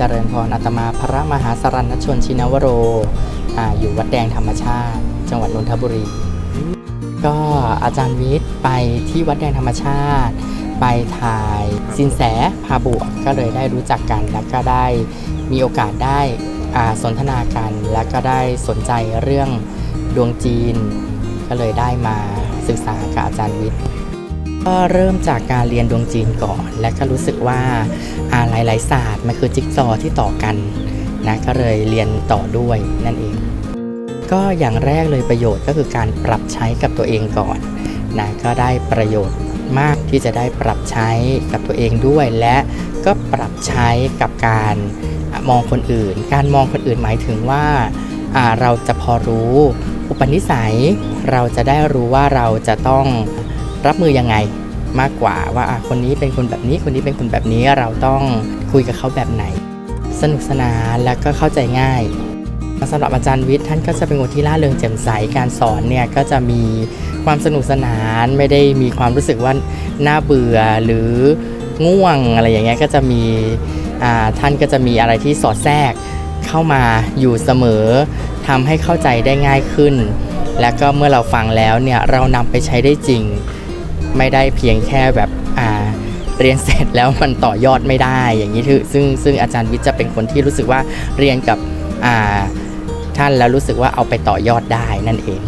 จริญพรอาตมาพระมหาสรณชนชินวโรออยู่วัดแดงธรรมชาติ จังหวัดนนทบุรี ก็อาจารย์วิทย์ไปที่วัดแดงธรรมชาติ ไปถ่ายสินแสพาบวกก็เลยได้รู้จักกันแล้วก็ได้มีโอกาสได้สนทนากัน แล้วก็ได้สนใจเรื่องดวงจีน ก็เลยได้มาศึกษากับอาจารย์วิทย์ ก็เริ่มจากการเรียนดวงจีนก่อน และก็รู้สึกว่าอาหลายๆศาสตร์มันคือจิ๊กซอว์ที่ต่อกันนะก็เลยเรียนต่อด้วยนั่นเอง ก็อย่างแรกเลยประโยชน์ก็คือการปรับใช้กับตัวเองก่อนนะก็ได้ประโยชน์มากที่จะได้ปรับใช้กับตัวเองด้วย และก็ปรับใช้กับการมองคนอื่น การมองคนอื่นหมายถึงว่าเราจะพอรู้อุปนิสัย เราจะได้รู้ว่าเราจะต้อง รับมือยังไงมากกว่าว่าคนนี้เป็นคนแบบนี้คนนี้เป็นคนแบบนี้เราต้องคุยกับเขาแบบไหน สนุกสนานและก็เข้าใจง่ายสำหรับอาจารย์วิทย์ท่านก็จะเป็นคนที่ล่าเริงแจ่มใสการสอนเนี่ยก็จะมีความสนุกสนานไม่ได้มีความรู้สึกว่าน่าเบื่อหรือง่วงอะไรอย่างเงี้ยก็จะมีท่านก็จะมีอะไรที่สอดแทรกเข้ามาอยู่เสมอทำให้เข้าใจได้ง่ายขึ้น และก็เมื่อเราฟังแล้วเนี่ยเรานำไปใช้ได้จริง ไม่ได้เพียงแค่แบบอ่าเรียนเสร็จแล้วมันต่อยอดไม่ได้อย่างนี้คือซึ่งซึ่งอาจารย์วิทย์จะเป็นคนที่รู้สึกว่าเรียนกับอ่าท่านแล้วรู้สึกว่าเอาไปต่อยอดได้นั่นเอง